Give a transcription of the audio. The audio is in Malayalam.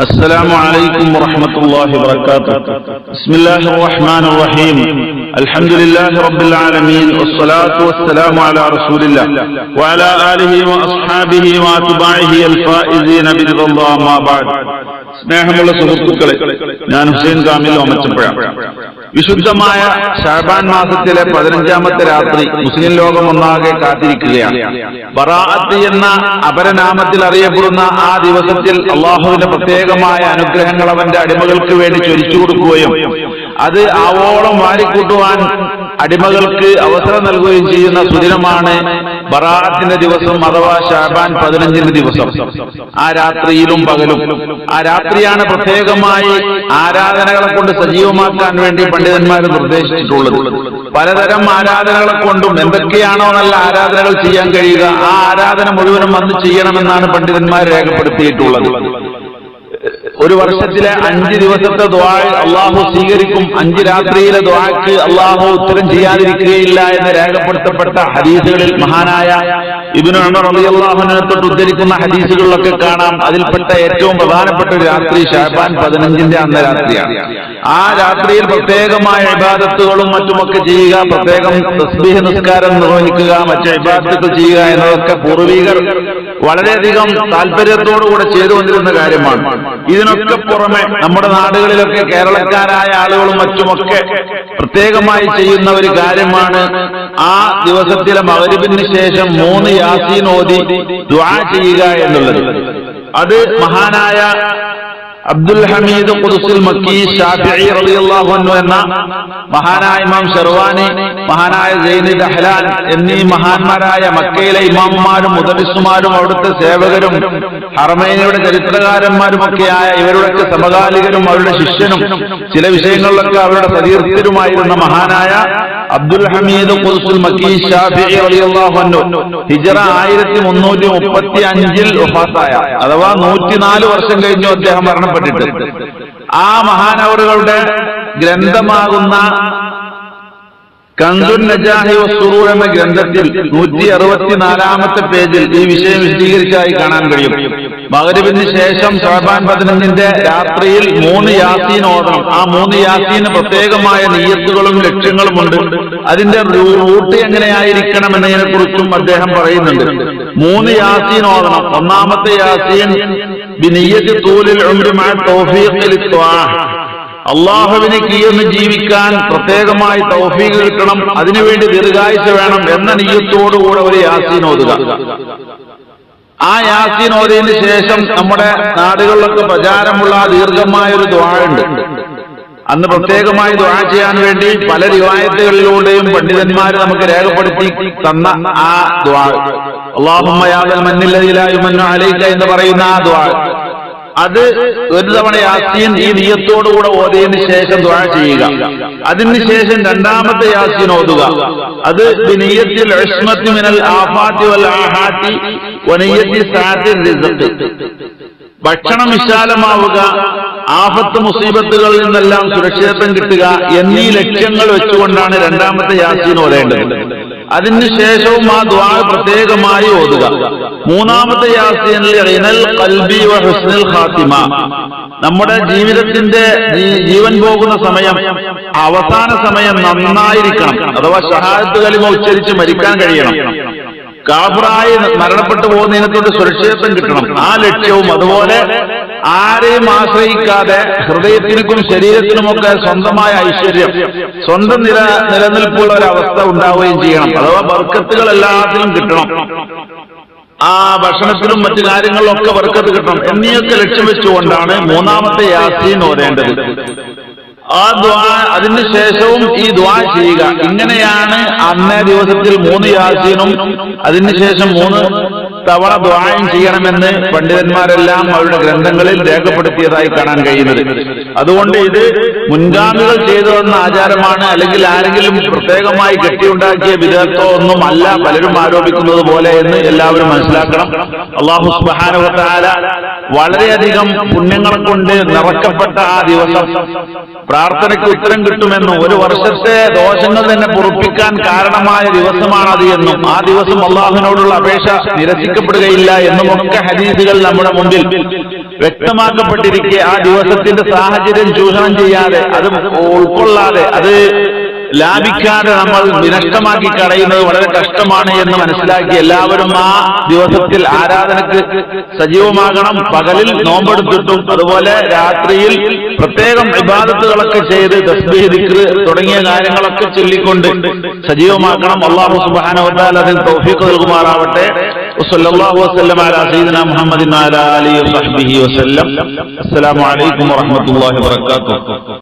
السلام عليكم ورحمة الله وبركاته. بسم الله الرحمن الرحيم. الحمد لله رب العالمين والصلاة والسلام على رسول الله وعلى آله وأصحابه وأتباعه الفائزين برضا الله ما بعد. സ്നേഹമുള്ള സുഹൃത്തുക്കളെ ഞാൻ ഹുസൈൻ കാമിൽ ഓമച്ചപ്പുഴ വിശുദ്ധമായ ഷാബാൻ മാസത്തിലെ പതിനഞ്ചാമത്തെ രാത്രി മുസ്ലിം ലോകം ഒന്നാകെ കാത്തിരിക്കുകയാണ്. ബറാഅത്ത് എന്ന അപരനാമത്തിൽ അറിയപ്പെടുന്ന ആ ദിവസത്തിൽ അള്ളാഹുവിന്റെ പ്രത്യേകമായ അനുഗ്രഹങ്ങൾ അവന്റെ അടിമകൾക്ക് വേണ്ടി ചൊരിച്ചു കൊടുക്കുകയും അത് ആവോളം വാരിക്കൂട്ടുവാൻ അടിമകൾക്ക് അവസരം നൽകുകയും ചെയ്യുന്ന സുദിനമാണ് ബറാഅത്തിന്റെ ദിവസം അഥവാ ഷാബാൻ പതിനഞ്ചിന്റെ ദിവസം. ആ രാത്രിയിലും പകലും. ആ രാത്രിയാണ് പ്രത്യേകമായി ആരാധനകളെ കൊണ്ട് സജീവമാക്കാൻ വേണ്ടി പണ്ഡിതന്മാർ നിർദ്ദേശിച്ചിട്ടുള്ളത്. പലതരം ആരാധനകളെ കൊണ്ടും എന്തൊക്കെയാണോ നല്ല ആരാധനകൾ ചെയ്യാൻ കഴിയുക ആ ആരാധന മുഴുവനും അന്ന് ചെയ്യണമെന്നാണ് പണ്ഡിതന്മാർ രേഖപ്പെടുത്തിയിട്ടുള്ളത്. ഒരു വർഷത്തിലെ അഞ്ച് ദിവസത്തെ ദ്വാ അള്ളാഹു സ്വീകരിക്കും. അഞ്ച് രാത്രിയിലെ ദ്വാക്ക് അള്ളാഹു ഉത്തരം ചെയ്യാതിരിക്കുകയില്ല എന്ന് രേഖപ്പെടുത്തപ്പെട്ട ഹദീസുകളിൽ മഹാനായ ഇബിനു അമർ അലി അള്ളാഹുവിനെ തൊട്ട് ഉദ്ധരിക്കുന്ന ഹദീസുകളിലൊക്കെ കാണാം. അതിൽപ്പെട്ട ഏറ്റവും പ്രധാനപ്പെട്ട ഒരു രാത്രി ഷാബാൻ പതിനഞ്ചിന്റെ അന്ന രാത്രിയാണ്. ആ രാത്രിയിൽ പ്രത്യേകമായ ഇബാദത്തുകളും മറ്റുമൊക്കെ ചെയ്യുക പ്രത്യേകം തസ്ബീഹ് നിസ്കാരം നിർവഹിക്കുക മറ്റു ഇബാദത്തുകൾ ചെയ്യുക എന്നതൊക്കെ പൂർവികർ വളരെയധികം താല്പര്യത്തോടുകൂടെ ചെയ്തു വന്നിരുന്ന കാര്യമാണ്. ഇതിനൊക്കെ പുറമെ നമ്മുടെ നാടുകളിലൊക്കെ കേരളക്കാരായ ആളുകളും മറ്റുമൊക്കെ പ്രത്യേകമായി ചെയ്യുന്ന ഒരു കാര്യമാണ് ആ ദിവസത്തിലെ മകരിപ്പിന് ശേഷം മൂന്ന് യാസീൻ ഓതി ദ്വാ ചെയ്യുക എന്നുള്ളത്. അത് മഹാനായ അബ്ദുൽ ഹമീദ് ഖുദ്സുൽ മക്കി ഷാഫിഈ റളിയല്ലാഹു അൻഹു എന്ന മഹാനായ ഇമാം ഷെർവാനി മഹാനായ സൈനി ദഹ്ലാൻ എന്നീ മഹാന്മാരായ മക്കയിലെ ഇമാമുമാരും മുദബിസുമാരും അവിടുത്തെ സേവകരും ഹറമൈനയുടെ ചരിത്രകാരന്മാരുമൊക്കെയായ ഇവരുടെ സമകാലികരും അവരുടെ ശിഷ്യനും ചില വിഷയങ്ങളിലൊക്കെ അവരുടെ സതീർത്ഥരുമായിരുന്ന മഹാനായ അബ്ദുൽ ഹമീദ് ഹിജറ ആയിരത്തി മുന്നൂറ്റി മുപ്പത്തി അഞ്ചിൽ ഒഫാസായ അഥവാ നൂറ്റിനാല് വർഷം കഴിഞ്ഞു അദ്ദേഹം മരണപ്പെട്ടിട്ട്. ആ മഹാനവറുകളുടെ ഗ്രന്ഥമാകുന്ന കണ്ടുൻ നജാഹി വസ്തുറൂർ എന്ന ഗ്രന്ഥത്തിൽ നൂറ്റി അറുപത്തിനാലാമത്തെ പേജിൽ ഈ വിഷയം വിശദീകരിച്ചായി കാണാൻ കഴിയും. മകരിബിന് ശേഷം ഷാബാൻ പതിനൊന്നിന്റെ രാത്രിയിൽ മൂന്ന് യാസീൻ ഓതണം ആ മൂന്ന് യാസീന് പ്രത്യേകമായ നീയത്തുകളും ലക്ഷ്യങ്ങളുമുണ്ട്. അതിന്റെ റൂട്ട് എങ്ങനെയായിരിക്കണം എന്നതിനെ കുറിച്ചും അദ്ദേഹം പറയുന്നുണ്ട്. മൂന്ന് യാസീൻ ഓതണം ഒന്നാമത്തെ യാസീൻ ബിനിയ്യത്ത് തൂലിൽ ഉംരുമാ തൗഫീഖിൽ അള്ളാഹുവിനെ കീഴ്ന്ന് ജീവിക്കാൻ പ്രത്യേകമായി തൗഫീഖ് കിട്ടണം. അതിനുവേണ്ടി ദീർഘായുസ് വേണം എന്ന നീയത്തോടുകൂടെ ഒരു യാസീൻ ഓതുക. ആ യാസീൻ ഓതിയതിനു ശേഷം നമ്മുടെ നാടുകളിലൊക്കെ പ്രചാരമുള്ള ദീർഘമായ ഒരു ദ്വാഴുണ്ട് അന്ന് പ്രത്യേകമായി ദ്വാഴ ചെയ്യാൻ വേണ്ടി പല റിവായത്തുകളിലൂടെയും പണ്ഡിതന്മാർ നമുക്ക് രേഖപ്പെടുത്തി തന്ന ആ ദ്വാ അള്ളാഹുമ്മയാദൽ മന്നില്ലതിലായുമന്നു അലൈക്ക എന്ന് പറയുന്ന ആ ദ്വാ അത് ഒരു തവണ യാസീൻ ഈ നീയത്തോടുകൂടെ ഓതിയതിന് ശേഷം ദ്വാ ചെയ്യുക. അതിനുശേഷം രണ്ടാമത്തെ യാസീൻ ഓതുക. അത് നീയത്തിൽ മിനൽ ആഫാത്തി വൽ ഭക്ഷണം വിശാലമാവുക. ആപത്ത് മുസീബത്തുകളിൽ നിന്നെല്ലാം സുരക്ഷിതത്വം കിട്ടുക എന്നീ ലക്ഷ്യങ്ങൾ വെച്ചുകൊണ്ടാണ് രണ്ടാമത്തെ യാസീൻ ഓരേണ്ടത് അതിനുശേഷവും ആ ദ്വാ പ്രത്യേകമായി ഓതുക. മൂന്നാമത്തെ യാസീനിൽ ഖാത്തിമ. നമ്മുടെ ജീവിതത്തിന്റെ ജീവൻ പോകുന്ന സമയം അവസാന സമയം നന്നായിരിക്കണം. അഥവാ ഷഹാദത്ത് കലിമ ഉച്ചരിച്ച് മരിക്കാൻ കഴിയണം. കാഫറായി മരണപ്പെട്ടു പോകുന്നതിനെ തൊട്ട് സുരക്ഷിതത്വം കിട്ടണം. ആ ലക്ഷ്യവും അതുപോലെ ആരെയും ആശ്രയിക്കാതെ ഹൃദയത്തിനും ശരീരത്തിനുമൊക്കെ സ്വന്തമായ ഐശ്വര്യം. സ്വന്തം നില നിലനിൽപ്പുള്ള ഒരു അവസ്ഥ ഉണ്ടാവുകയും ചെയ്യണം. അഥവാ ബർക്കത്തുകൾ എല്ലാത്തിനും കിട്ടണം. ആ ഭക്ഷണത്തിലും മറ്റു കാര്യങ്ങളിലൊക്കെ വർക്കത്ത് കിട്ടണം. എന്നിയൊക്കെ ലക്ഷ്യം വെച്ചുകൊണ്ടാണ് മൂന്നാമത്തെ യാസീൻ ഓരേണ്ടത്. ആ ദ്വാ അതിന് ശേഷവും ഈ ദ്വാ ചെയ്യുക. ഇങ്ങനെയാണ് അന്നേ ദിവസത്തിൽ മൂന്ന് യാസീനും അതിനുശേഷം മൂന്ന് തവണ ദ്വായം ചെയ്യണമെന്ന് പണ്ഡിതന്മാരെല്ലാം അവരുടെ ഗ്രന്ഥങ്ങളിൽ രേഖപ്പെടുത്തിയതായി കാണാൻ കഴിയുന്നത്. അതുകൊണ്ട് ഇത് മുൻഗാമികൾ ചെയ്തു വന്ന ആചാരമാണ് അല്ലെങ്കിൽ ആരെങ്കിലും പ്രത്യേകമായി കെട്ടിയുണ്ടാക്കിയ വിദഗ്ധോ ഒന്നും അല്ല പലരും ആരോപിക്കുന്നത് പോലെ എന്ന് എല്ലാവരും മനസ്സിലാക്കണം. അള്ളാഹു തആല വളരെയധികം പുണ്യങ്ങൾ കൊണ്ട് നിറക്കപ്പെട്ട ആ ദിവസം. പ്രാർത്ഥനയ്ക്ക് ഉത്തരം കിട്ടുമെന്നും ഒരു വർഷത്തെ ദോഷങ്ങൾ തന്നെ പൊറുപ്പിക്കാൻ കാരണമായ ദിവസമാണത് എന്നും. ആ ദിവസം അള്ളാഹുവിനോടുള്ള അപേക്ഷ നിരസിക്കപ്പെടുകയില്ല എന്നുമൊക്കെ ഹദീസുകൾ നമ്മുടെ മുമ്പിൽ വ്യക്തമാക്കപ്പെട്ടിരിക്കെ ആ ദിവസത്തിന്റെ സാഹചര്യം ചൂഷണം ചെയ്യാതെ അത് ഉൾക്കൊള്ളാതെ അത് ലാഭിക്കാതെ നമ്മൾ വിനഷ്ടമാക്കി കളയുന്നത് വളരെ കഷ്ടമാണ് എന്ന് മനസ്സിലാക്കി എല്ലാവരും ആ ദിവസത്തിൽ ആരാധനക്ക് സജീവമാകണം. പകലിൽ നോമ്പെടുത്തിട്ടും അതുപോലെ രാത്രിയിൽ പ്രത്യേകം വിവാദത്തുകളൊക്കെ ചെയ്ത് തസ്ബീഹ് ദിക്ർ തുടങ്ങിയ കാര്യങ്ങളൊക്കെ ചൊല്ലിക്കൊണ്ട് സജീവമാക്കണം. അള്ളാഹു സുബാനവത്താൽ അതിൽ തൗഫീഖ് നൽകുമാറാവട്ടെ. വസല്ലല്ലാഹു വസല്ലം അലാ സയ്യിദിന മുഹമ്മദിൻ വഅലാ ആലിഹി വസഹ്ബിഹി വസല്ലം. അസ്സലാമു അലൈക്കും വറഹ്മത്തുള്ളാഹി വബറകാതുഹു